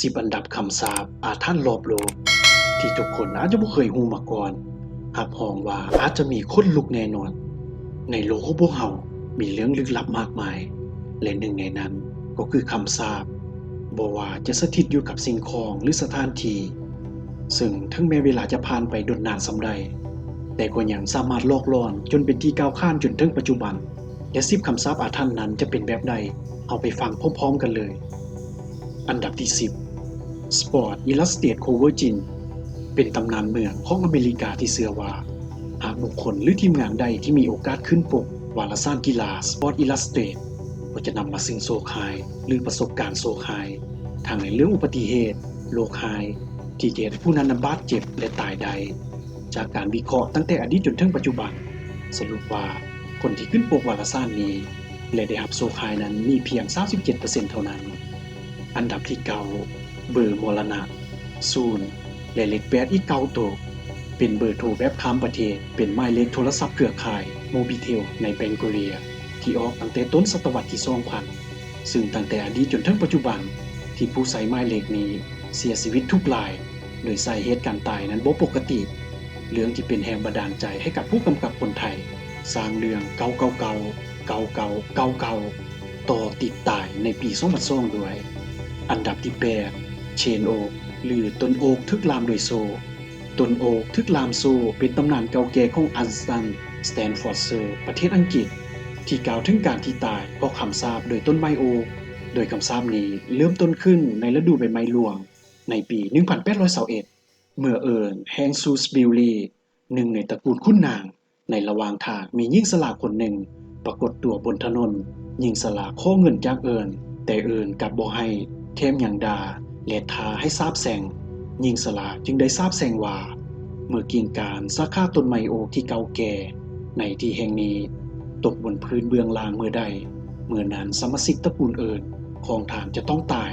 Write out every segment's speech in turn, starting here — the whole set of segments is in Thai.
สิบอันดับคำสาปอาถรรพ์รอบโลก ที่ทุกคนอาจจะบ่เคยฮู้มาก่อนหากห้องว่าอาจจะมีคนลุกแน่นอน ในโลกของพวกเฮามีเรื่องลึกลับมากมาย และหนึ่งในนั้นก็คือคำสาปบ่ว่าจะสถิตอยู่กับสิ่งของหรือสถานที่ซึ่งถึงแม้เวลาจะผ่านไปดนนานสำใด แต่ก็ยังสามารถลอกลอนจนเป็นที่ก้าวข้ามจนถึงปัจจุบัน และสิบคำสาปอาถรรพ์นั้นจะเป็นแบบใด เอาไปฟังพร้อมๆกันเลย อันดับที่ 10 Sport Illustrated Cover Gin เป็นตำนานเมืองของอเมริกาที่เชื่อว่า หากบุคคลหรือทีมงานใดที่มีโอกาสขึ้นปกวารสารกีฬา Sport Illustrated ก็จะนำมาซึ่งโศกหาย หรือประสบการณ์โศกหายทางในเรื่องอุบัติเหตุโรคหาย ที่จะให้ผู้นั้นบาดเจ็บและตายใด จากการวิเคราะห์ตั้งแต่อดีตจนถึงปัจจุบัน สรุปว่าคนที่ขึ้นปกวารสารนี้และได้รับโซคายนั้นมีเพียง 37%เท่านั้น อันดับที่เกาเบอร์มรณะศูนย์และเลขแปดอีกเกาโตวเป็นเบอร์โทรแบบข้ามประเทศ เป็นหมายเลขโทรศัพท์เครือข่ายโมบิเทลในแบงโกเรีย ที่ออกตั้งแต่ต้นศตวรรษที่2000ซึ่งตั้งแต่อดีตจนถึงปัจจุบัน ที่ผู้ใช้หมายเลขนี้เสียชีวิตทุกราย โดยสาเหตุการตายนั้นบ่ปกติ เรื่องที่เป็นแรงบันดาลใจให้กับผู้กำกับคนไทย สร้างเรื่องเก่าเก่าเก่าเก่าเก่าเก่าเก่าต่อติดตายในปี2002ด้วย อันดับที่ 8 เชนโอกหรือต้นโอกทึกลามโดยโซต้นโอกทึกลามโซเป็นตำนานเก่าแก่ของอันสตันสแตนฟอร์ดเซอร์ประเทศอังกฤษ ที่กล่าวถึงการที่ตายเพราะคำสาปโดยต้นไม้โอกโดยคำสาปนี้เริ่มต้นขึ้นในฤดูใบไม้ร่วง ในปี 1821เมื่อเอิญแฮงซูสบิลลีหนึ่งในตระกูลคุณนาง ในระหว่างทางมีหญิงสลาคนหนึ่ง ปรากฏตัวบนถนนหญิงสลาข้อเงินจากเอิญแต่เอิญกับบ่ให้ แถมยังดาและทาให้ทราบแสงหญิงสลาจึงได้ทราบแสงว่าเมื่อกิ่งการสาขาต้นไมโอที่เก่าแก่ ในที่แห่งนี้ตกบนพื้นเบื้องล่างเมื่อใด เมื่อนั้นสมาชิกตระกูลเอิญของฐานจะต้องตาย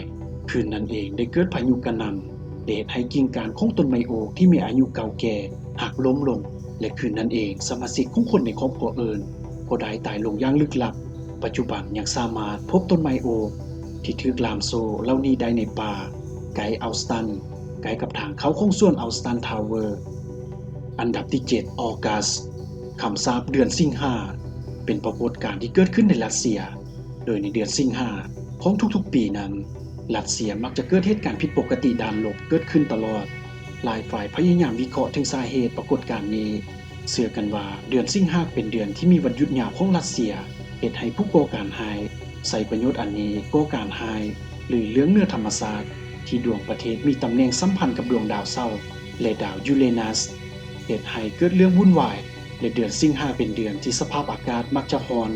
คืนนั้นเองได้เกิดพายุกระหนำเดชให้กิ่งการของต้นไมโอที่มีอายุเก่าแก่หักล้มลง และคืนนั้นเองสมาชิกของคนในครอบครัวเอิญก็ได้ตายลงอย่างลึกลับ ปัจจุบันยังสามารถพบต้นไมโอ ที่ถือกลามโซเล่านี้ได้ในป่า ไกด์อัลสตัน ไกด์กับทางเขาของส่วนอัลสตันทาวเวอร์ อันดับที่ 7 ออกัสคำสาปเดือนสิงหาเป็นปรากฏการณ์ที่เกิดขึ้นในรัสเซีย โดยในเดือนสิงหาของทุกๆ ปีนั้น รัสเซียมักจะเกิดเหตุการณ์ผิดปกติด้านลบเกิดขึ้นตลอด หลายฝ่ายพยายามวิเคราะห์ถึงสาเหตุปรากฏการณ์นี้เชื่อกันว่าเดือนสิงหาเป็นเดือนที่มีวันหยุดยาวของรัสเซียเหตุให้ผู้ก่อการหาย ใส่ประโยชน์อันนี้ก่อการหาย หรือเรื่องเนื้อธรรมศาสตร์ ที่ดวงประเทศมีตำแหน่งสัมพันธ์กับดวงดาวเศร้าและดาวยูเรนัสเหตุให้เกิดเรื่องวุ่นวายและเดือนสิงหาเป็นเดือนที่สภาพอากาศมักจะร้อน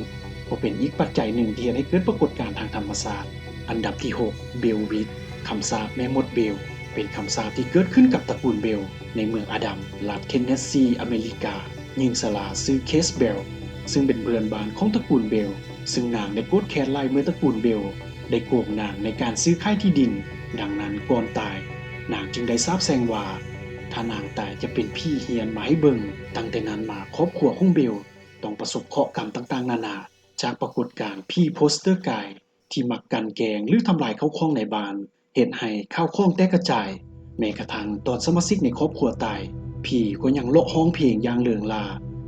ก็เป็นอีกปัจจัยหนึ่งที่ให้เกิดปรากฏการณ์ทางธรรมศาสตร์ อันดับที่ 6 เบลวิดคำสาปแม่มดเบล เป็นคำสาปที่เกิดขึ้นกับตระกูลเบล ในเมืองอดัมรัฐเทนเนสซี อเมริกาหญิงสลาซื้อเคสเบล ซึ่งเป็นเบือนบานของตระกูลเบล ซึ่งนางได้โกดแค้นไล่เมื่อตระกูลเบล ได้โกงนางในการซื้อค่ายที่ดิน ดังนั้นก่อนตาย นางจึงได้ทราบแซงว่า ถ้านางตายจะเป็นพี่เฮียนมาให้เบิงตั้งแต่นั้นมาครอบครัวของเบลต้องประสบเคราะห์กรรมต่างๆ นานา จากปรากฏการณ์พี่โพสเตอร์กายที่มักกันแกงหรือทำลายเข้าข้องในบ้านเหตุให้ข้าวข้องแตกกระจายแม้กระทั่งตอนสมาชิกในครอบครัวตาย พี่ก็ยังเลาะห้องเพลงอย่างเลืองลา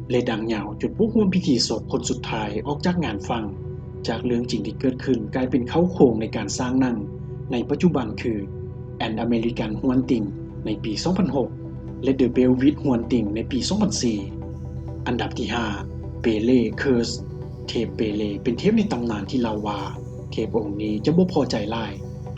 และดังเหยาจนพวกร่วมพิธีศพคนสุดท้ายออกจากงานฟัง จากเรื่องจริงที่เกิดขึ้นกลายเป็นเขาโครงในการสร้างหนัง ในปัจจุบันคือ An American Haunting ในปี 2006 และ The Belvit Haunting ในปี 2004 อันดับที่5เปเล่เคิร์สเทพเปเล่เป็นเทพในตำนานที่เล่าว่า เทพองค์นี้จะบ่พอใจไล่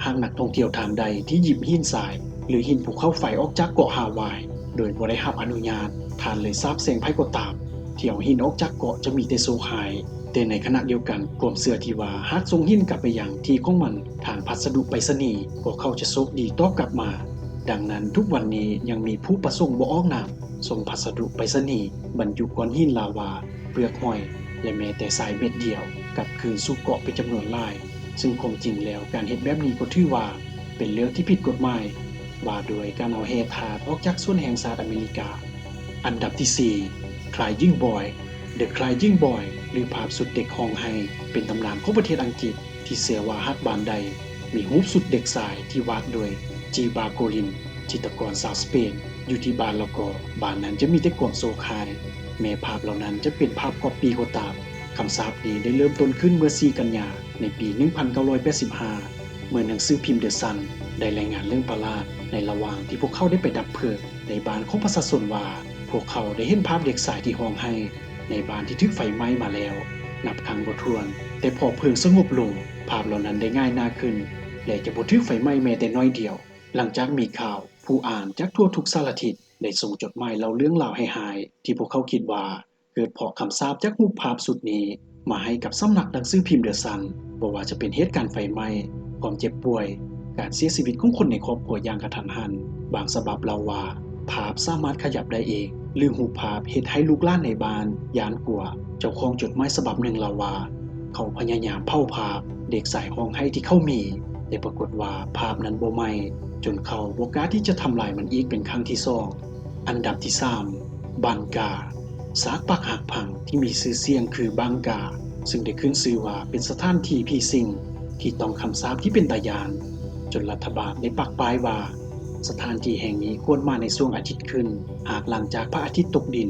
หากนักท่องเที่ยวทานใดที่หยิบหินทราย หรือหินภูเขาไฟออกจากเกาะฮาวาย โดยบ่ได้รับอนุญาตทานเลยทราบเสียงไพ่ก็ตามเที่ยวหินออกจากเกาะจะมีแต่โซหายแต่ในขณะเดียวกันความเสือที่ว่าหากส่งหินกลับไปอยังที่ของมันทางพัสดุไปรษณีย์พวกเขาจะโชคดีตอบกลับมา ดังนั้นทุกวันนี้ยังมีผู้ประสงค์บ่ออกนามส่งพัสดุไปรษณีย์บรรจุก้อนหินลาวา เปลือกหอย และแม้แต่สายเม็ดเดียวกลับคืนสู่เกาะเป็นจำนวนหลาย ซึ่งความจริงแล้วการเห็นแบบนี้ก็ถือว่า เป็นเรื่องที่ผิดกฎหมาย ว่าโดยการเอาแฮทาดออกจากส่วนแห่งสหรัฐอเมริกา อันดับที่4 Crying Boy The Crying Boy หรือภาพสุดเด็กห้องไห้เป็นตำนานของประเทศอังกฤษ ที่เสียว่าฮักบานใด มีรูปสุดเด็กสายที่วาดโดยจีบาโกลิน จิตรกรสาวสเปน อยู่ที่บ้านแล้วก็บ้านนั้นจะมีแต่ความโศกายแม้ภาพเหล่านั้นจะเป็นภาพกอบปีก็ตามคำสาปนี้ได้เริ่มต้นขึ้นเมื่อ 4 กันยา ในปี 1985 เมื่อหนังสือพิมพ์เดอะซันได้รายงานเรื่องประหลาดในระหว่างที่พวกเขาได้ไปดับเพลิงในบ้านของประชาชนว่า พวกเขาได้เห็นภาพเด็กสายที่ห้องให้ในบ้านที่ถูกไฟไหม้มาแล้ว นับครั้งบ่ถ้วน แต่พอเพลิงสงบลง ภาพเหล่านั้นได้ง่ายหน้าขึ้นและจะบ่ถูกไฟไหม้แม้แต่น้อยเดียว หลังจากมีข่าว ผู้อ่านจากทั่วทุกสารทิศได้ส่งจดหมายเล่าเรื่องราวให้หาย ที่พวกเขาคิดว่าเกิดเพราะคำสาปจากรูปภาพสุดนี้ มาให้กับสำนักหนังสือพิมพ์เดอะซันบ่ว่าจะเป็นเหตุการณ์ไฟไหม้ ความเจ็บป่วย การเสียชีวิตของคนในครอบครัวอย่างกระทันหัน บางฉบับเล่าว่าภาพสามารถขยับได้เองหรือหูภาพเฮ็ดให้ลูกล้านในบ้านยานกลัว เจ้าของจดหมายฉบับหนึ่งเล่าว่า เขาพยายามเผาภาพเด็กสายห้องให้ที่เขามีแต่ปรากฏว่าภาพนั้นบ่ไหม้จนเขาบ่กล้าที่จะทำลายมันอีกเป็นครั้งที่สองอันดับที่สามบังกาสากปักหักพังที่มีชื่อเสียงคือบางกา ซึ่งได้ขึ้นชื่อว่าเป็นสถานที่ผีสิง ที่ต้องคำสาปที่เป็นตายาน จนรัฐบาลได้ปักป้ายว่า สถานที่แห่งนี้ควรมาในช่วงอาทิตย์ขึ้น หากหลังจากพระอาทิตย์ตกดิน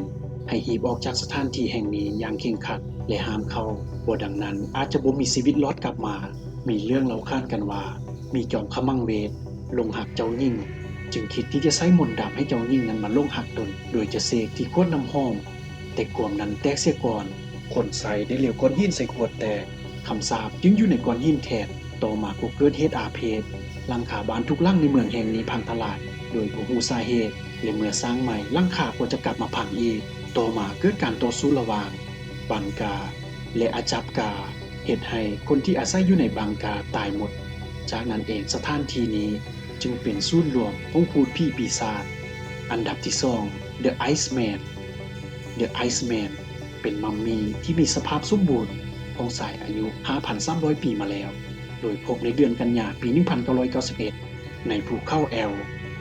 ให้หีบออกจากสถานที่แห่งนี้อย่างเคร่งครัด และห้ามเข้าบ่ดังนั้นอาจจะบ่มีชีวิตรอดกลับมา มีเรื่องเล่าขานกันว่า มีจอมขมังเวทลงหักเจ้ายิ่ง จึงคิดที่จะใช้มนต์ดำให้เจ้ายิ่งนั้นมาลงหักตน โดยจะเสกที่ขวดน้ำหอมแต่กวมนั้นแตกเสียก่อนคนใส่ได้เหลียวก้อนหินใส่ขวดแตก คำสาปจึงอยู่ในก้อนหินแทนต่อมาก็เกิดเหตุอาเพศหลังคาบ้านทุกหลังในเมืองแห่งนี้พังทลาย โดยผู้ฮูสาเหตุและเมื่อสร้างใหม่ลังคาก็จะกลับมาพังอีก ต่อมาเกิดการต่อสู้ระหว่างบังกา และอาจับกาเหตุให้คนที่อาศัยอยู่ในบังกาตายหมด จากนั้นเองสถานที่นี้จึงเป็นศูนย์รวมของพูดพี่ปีศาจอันดับที่สอง The Iceman The Iceman เป็นมัมมีที่มีสภาพสมบูรณ์ คงสายอายุ 5,300 ปีมาแล้ว โดยพบในเดือนกันยาปี 1991 ในภูเขาแอล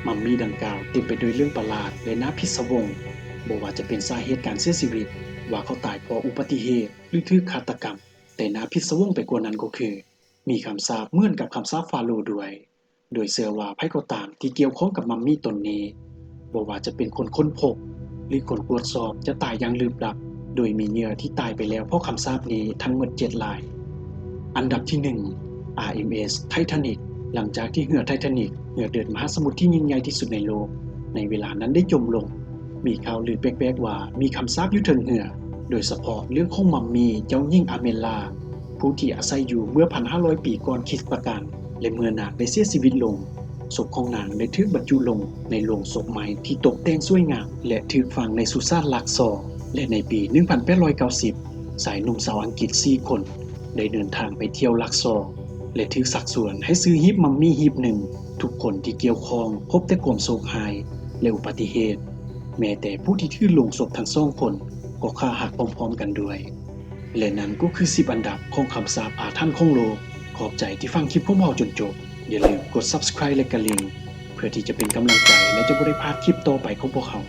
มัมมีดังกล่าวเต็มไปด้วยเรื่องประหลาดและน่าพิศวงบอกว่าจะเป็นสาเหตุการเสียชีวิต ว่าเขาตายเพราะอุบัติเหตุหรือถูกฆาตกรรม แต่น่าพิศวงไปกว่านั้นก็คือ มีคำสาปเหมือนกับคำสาปฟาโรด้วย โดยเชื่อว่าไพ่ก็ตามที่เกี่ยวข้องกับมัมมี่ตนนี้บอกว่าจะเป็นคนค้นพบหรือคนตรวจสอบจะตายอย่างลืมลับ โดยมีเหยื่อที่ตายไปแล้วเพราะคำสาปนี้ทั้งหมด 7 ราย อันดับที่ 1 RMS Titanic หลังจากที่เรือไททานิกเรือเดินมหาสมุทรที่ยิ่งใหญ่ที่สุดในโลก ในเวลานั้นได้จมลง มีข่าวลือแปลกๆว่ามีคำสาปอยู่เทิงเรือ โดยเฉพาะเรื่องของมัมมีเจ้ายิ่งอาเมลา ผู้ที่อาศัยอยู่เมื่อ 1,500 ปีก่อนคริสต์ประการและเมื่อนางได้เสียชีวิตลงศพของนางได้ถูกบรรจุลงในโลงศพใหม่ที่ตกแต่งสวยงามและถูกฝังในสุสานลักซอร์ และในปี 1890 สายหนุ่มสาวอังกฤษ 4 คน ได้เดินทางไปเที่ยวลักซอและถูกสักส่วนให้ซื้อฮีบมัมมี่ฮีบหนึ่ง ทุกคนที่เกี่ยวข้องพบแต่ความโศกหายและอุบัติเหตุ แม้แต่ผู้ที่ถือลงศพทั้งสองคนก็ฆ่าหักพร้อมๆกันด้วย และนั่นก็คือ 10 อันดับของคำสาปอาถรรพ์ของโลก ขอบใจที่ฟังคลิปของเราจนจบ อย่าลืมกด subscribe และกระลิ่งเพื่อที่จะเป็นกำลังใจและจะบริพลาดคลิปต่อไปของพวกเขา